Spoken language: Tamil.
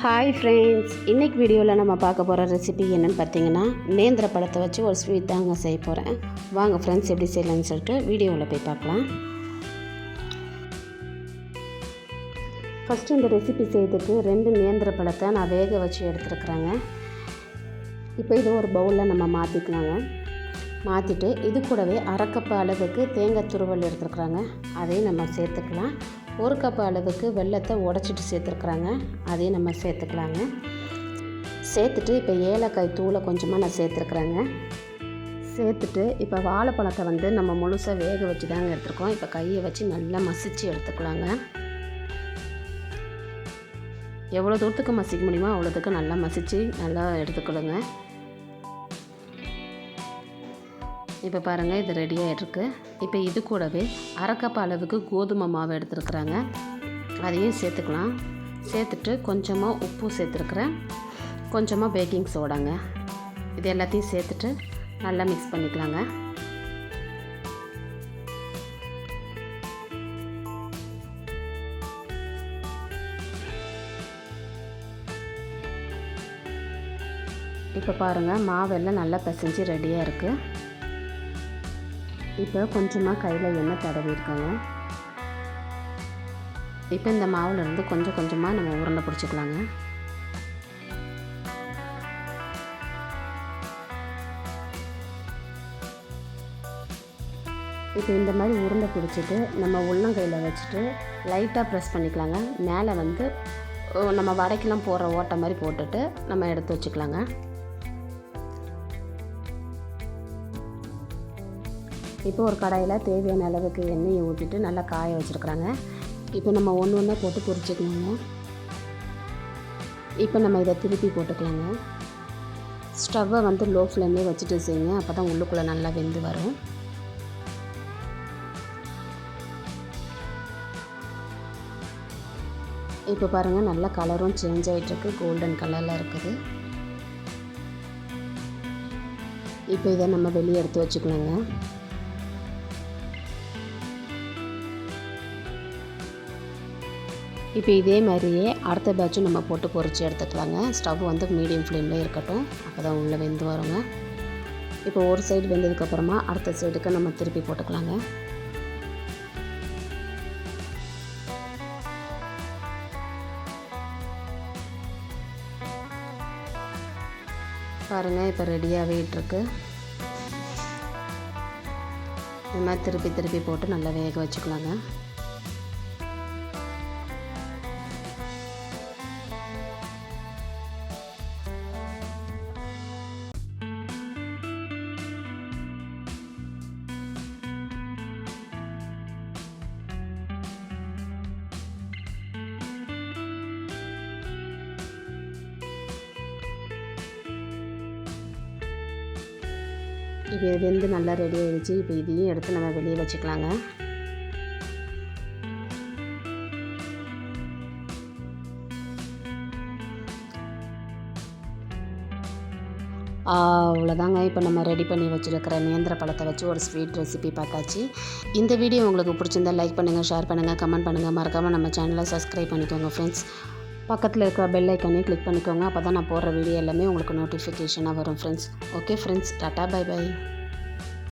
ஹாய் ஃப்ரெண்ட்ஸ் இன்றைக்கி வீடியோவில் நம்ம பார்க்க போகிற ரெசிபி என்னென்னு பார்த்தீங்கன்னா நேந்திர பழத்தை வச்சு ஒரு ஸ்வீட் தாங்க செய்ய போகிறேன் வாங்க ஃப்ரெண்ட்ஸ் எப்படி செய்யலாம்னு சொல்லிட்டு வீடியோவில் போய் பார்க்கலாம். ஃபஸ்ட்டு இந்த ரெசிபி செய்யறதுக்கு ரெண்டு நேந்திர பழத்தை நான் வேக வச்சு எடுத்துருக்குறேங்க. இப்போ இது ஒரு பவுலில் நம்ம மாற்றிக்கலாங்க மாற்றிட்டு இது கூடவே அரைக்கப்பு அளவுக்கு தேங்காய் துருவல் எடுத்துருக்குறாங்க. அதையும் நம்ம சேர்த்துக்கலாம். ஒரு கப் அளவுக்கு வெள்ளத்தை உடச்சிட்டு சேர்த்துருக்குறாங்க. அதையும் நம்ம சேர்த்துக்கலாங்க. சேர்த்துட்டு இப்போ ஏலக்காய் தூளை கொஞ்சமாக நான் சேர்த்துருக்குறேங்க. சேர்த்துட்டு இப்போ வாழைப்பழத்தை வந்து நம்ம முழுசாக வேக வச்சு தாங்க எடுத்துருக்கோம். இப்போ கையை வச்சு நல்லா மசித்து எடுத்துக்கலாங்க. எவ்வளோ தூரத்துக்கு மசிக்க முடியுமோ அவ்வளோத்துக்கு நல்லா மசித்து நல்லா எடுத்துக்கொள்ளுங்க இப்போ பாருங்கள் இது ரெடி ஆகிட்ருக்கு இப்போ இது கூடவே அரைக்கப் அளவுக்கு கோதுமை மாவு எடுத்துருக்குறாங்க. அதையும் சேர்த்துக்கலாம். சேர்த்துட்டு கொஞ்சமாக உப்பு சேர்த்துருக்குறேன். கொஞ்சமாக பேக்கிங் சோடாங்க இது எல்லாத்தையும் சேர்த்துட்டு நல்லா மிக்ஸ் பண்ணிக்கலாங்க. இப்போ பாருங்கள் மாவெல்லாம் நல்லா பிசைஞ்சு ரெடியாக இருக்குது இப்போ கொஞ்சமாக கையில் எண்ணெய் தடவியிருக்காங்க இப்போ இந்த மாவுலேருந்து கொஞ்சம் கொஞ்சமாக நம்ம உருண்டை பிடிச்சிக்கலாங்க. இப்போ இந்த மாதிரி உருண்டை பிடிச்சிட்டு நம்ம உள்ளங்கையில் வச்சுட்டு லைட்டாக ப்ரெஸ் பண்ணிக்கலாங்க. மேலே வந்து நம்ம வடைக்கெலாம் போடுற ஓட்டை மாதிரி போட்டுட்டு நம்ம எடுத்து வச்சுக்கலாங்க. இப்போ ஒரு கடாயில் தேவையான அளவுக்கு எண்ணெயை ஊற்றிட்டு நல்லா காய வச்சுருக்குறாங்க. இப்போ நம்ம ஒன்று ஒன்றா போட்டு பொரிச்சுக்கணுங்க. இப்போ நம்ம இதை திருப்பி போட்டுக்கலாங்க. ஸ்டவ்வை வந்து லோ ஃப்ளேம்லேயே வச்சுட்டு செய்யுங்க. அப்போ தான் உள்ளுக்குள்ளே நல்லா வெந்து வரும். இப்போ பாருங்கள் நல்ல கலரும் சேஞ்ச் ஆகிட்டுருக்கு கோல்டன் கலரில் இருக்குது. இப்போ இதை நம்ம வெளியே எடுத்து வச்சுக்கலாங்க. இப்போ இதே மாதிரியே அடுத்த பேட்சும் நம்ம போட்டு பொறிச்சு எடுத்துக்கலாங்க ஸ்டவ் வந்து மீடியம் ஃப்ளேமில் இருக்கட்டும். அப்போ தான் உள்ளே வெந்து வருங்க. இப்போ ஒரு சைடு வெந்ததுக்கப்புறமா அடுத்த சைடுக்கு நம்ம திருப்பி போட்டுக்கலாங்க. பாருங்கள் இப்போ ரெடியாகவே இருக்கு இந்த மாதிரி திருப்பி திருப்பி போட்டு நல்லா வேக வச்சுக்கலாங்க. இப்போ இது வெந்து நல்லா ரெடி ஆகிடுச்சு இப்போ இதையும் எடுத்து நம்ம வெளியே வச்சுக்கலாங்க. அவ்வளோதாங்க. இப்போ நம்ம ரெடி பண்ணி வச்சுருக்கிற நேந்திர பழத்தை வச்சு ஒரு ஸ்வீட் ரெசிபி பார்த்தாச்சு. இந்த வீடியோ உங்களுக்கு பிடிச்சிருந்தா லைக் பண்ணுங்கள் ஷேர் பண்ணுங்கள் கமெண்ட் பண்ணுங்கள் மறக்காமல் நம்ம சேனலை சப்ஸ்கிரைப் பண்ணிக்கோங்க ஃப்ரெண்ட்ஸ் பக்கத்தில் இருக்கிற பெல் ஐக்கானே கிளிக் பண்ணிக்கோங்க. அப்போ தான் நான் போடுற வீடியோ எல்லாமே உங்களுக்கு நோட்டிஃபிகேஷனாக வரும் friends okay friends tata bye bye